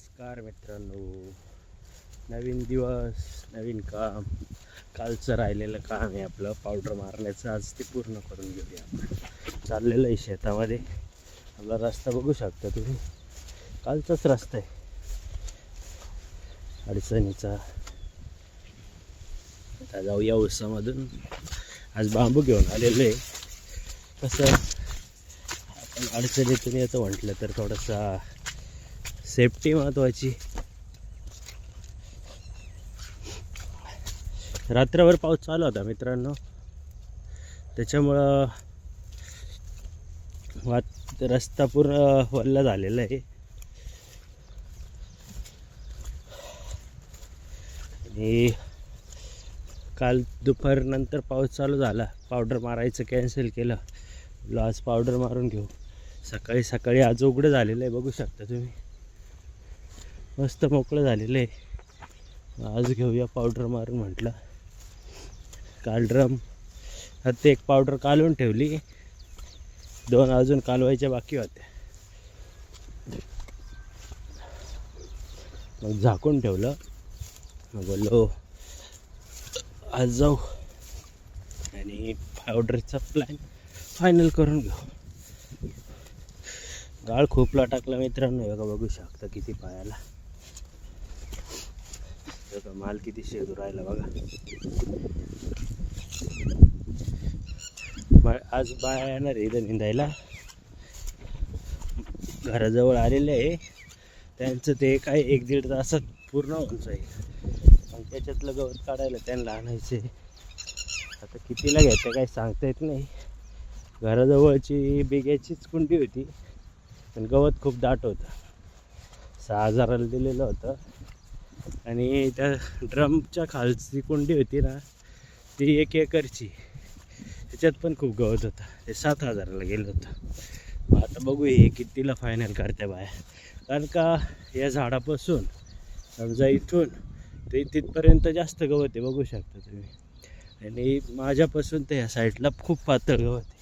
नमस्कार मित्रांनो. नवीन दिवस नवीन काम. कालचं राहिलेलं काम आहे आपलं पावडर मारण्याचं. आज ते पूर्ण करून घेऊया आपण. चाललेलं आहे शेतामध्ये. आपला रस्ता बघू शकता तुम्ही. कालचाच रस्ता आहे. अडचणीचा. आता जाऊया उसामधून आज बांबू घेऊन आलेलो आहे. कसं? आपण अडचणीतून याचं म्हटलं तर थोडासा सेफ्टी महत्त्वाची रात्रभर पाऊस चालू होता मित्रांनो. त्याच्यामुळं वात रस्ता पूर्ण वल्ला झालेला आहे. आणि काल दुपारनंतर पाऊस चालू झाला. पावडर मारायचं कॅन्सल केलं. म्हटलं आज पावडर मारून घेऊ. सकाळी सकाळी आज उघडं झालेलं आहे बघू शकता तुम्ही. मस्त मोकळं झालेलं आहे. आज घेऊया पावडर मारून म्हटलं. काल ड्रम. आता एक पावडर कालवून ठेवली. दोन अजून कालवायच्या बाकी होत्या. मग झाकून ठेवलं. मग बोललो आज जाऊ आणि पावडरचा प्लॅन फायनल करून घेऊ. गाळ खूपला टाकला मित्रांनो. बघा बघू शकता किती पायाला. बघा माल किती शेदू राहिला बघा. आज बाया येणार आहे इथं निंदायला. घराजवळ आलेले आहे. त्यांचं ते काय एक दीड तासात पूर्ण होऊन जाईल. आणि त्याच्यातलं गवत काढायला त्यांना आणायचे. आता कितीला घ्यायचं काही सांगता येत नाही. घराजवळची बिग्याचीच कुंडी होती. पण गवत खूप दाट होतं. सहा हजाराला दिलेलं होतं. आणि त्या ड्रमच्या खालची कुंडी होती ना ती एक एकरची. त्याच्यात पण खूप गवत होतं. ते सात हजाराला गेलं होतं. मग आता बघू हे कितीला फायनल करते बाया. कारण का या झाडापासून समजा इथून ते तिथपर्यंत जास्त गवत आहे बघू शकता तुम्ही. आणि माझ्यापासून ते ह्या साईडला खूप पातळ गवत आहे.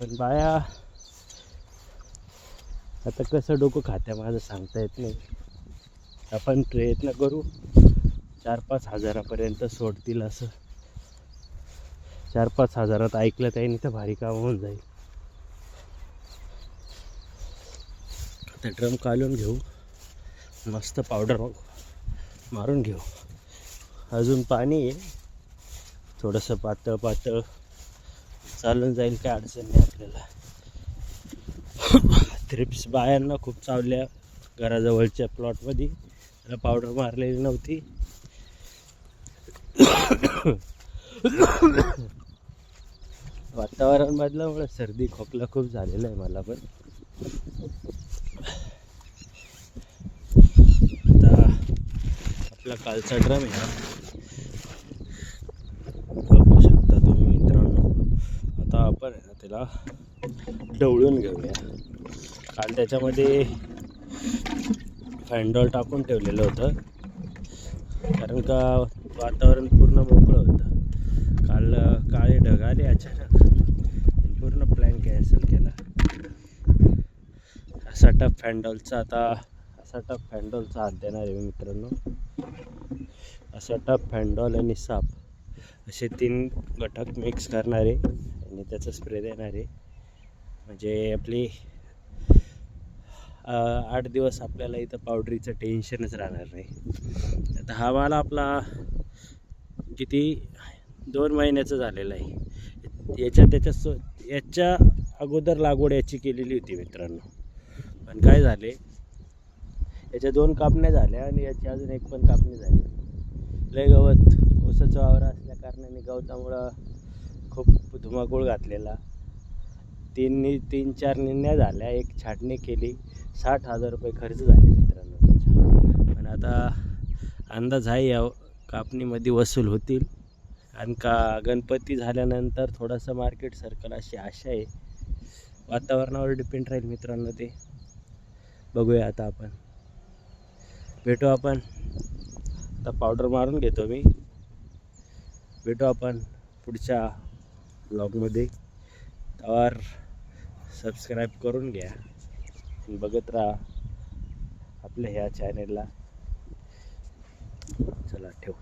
पण बाया आता कसं डोकं खात्या माझं सांगता येत नाही. आपण प्रयत्न करू. चार पाच हजारापर्यंत सोडतील असं. चार पाच हजारात ऐकलं त्याने तर भारी काम होऊन जाईल. आता ड्रम काढून घेऊ. मस्त पावडर मारून घेऊ. अजून पाणी आहे. थोडंसं पातळ पातळ चालून जाईल काय अडचण नाही आपल्याला. थ्रिप्स बायांना खूप चावल्या. घराजवळच्या प्लॉटमध्ये. त्याला पावडर मारलेली नव्हती. वातावरण बदलामुळे सर्दी खोकला खूप झालेला आहे मला पण. आता आपला कालचा ड्रम आहे ना बघू शकता तुम्ही मित्रांनो. आता आपण आहे ना त्याला ढवळून घेऊया. काल त्याच्यामध्ये फॅन्डॉल टाकून ठेवलेलं होतं. कारण का वातावरण पूर्ण मोकळं होतं. काल काळे ढग आले अचानक. आणि पूर्ण प्लॅन कॅन्सल केला. असा टप फॅन्डॉलचा आता असा टप फॅन्डॉलचा हात देणार आहे मित्रांनो. असा टप फॅन्डॉल आणि साप असे तीन घटक मिक्स करणारे आणि त्याचा स्प्रे देणारे. म्हणजे आपली आठ दिवस आपल्याला इथं पावडरीचं टेन्शनच राहणार नाही. आता हा माल आपला किती दोन महिन्याचं झालेलं आहे. याच्या त्याच्या सो याच्या अगोदर लागवड याची केलेली होती मित्रांनो. पण काय झाले? याच्या दोन कापण्या झाल्या आणि याची अजून एक पण कापणी झाली. लय गवत ऊसाचं वावर असल्या कारणाने गवतामुळं खूप धुमाकूळ घातलेला. तीन नि तीन चार निन्या झाल्या एक छाटणी केली साठ हजार रुपये खर्च झाले मित्रांनो त्याच्या पण आता अंदाज आहे या कापणीमध्ये वसूल होतील. आणि का गणपती झाल्यानंतर थोडंसं मार्केट सर्कल अशी आशा आहे. वातावरणावर डिपेंड राहील मित्रांनो ते. बघूया आता आपण. भेटू आपण. आता पावडर मारून घेतो मी. भेटू आपण पुढच्या ब्लॉगमध्ये त्यावर सबस्क्राईब करून घ्या. बघत राहा आपल्या ह्या चॅनेलला चला ठेवू.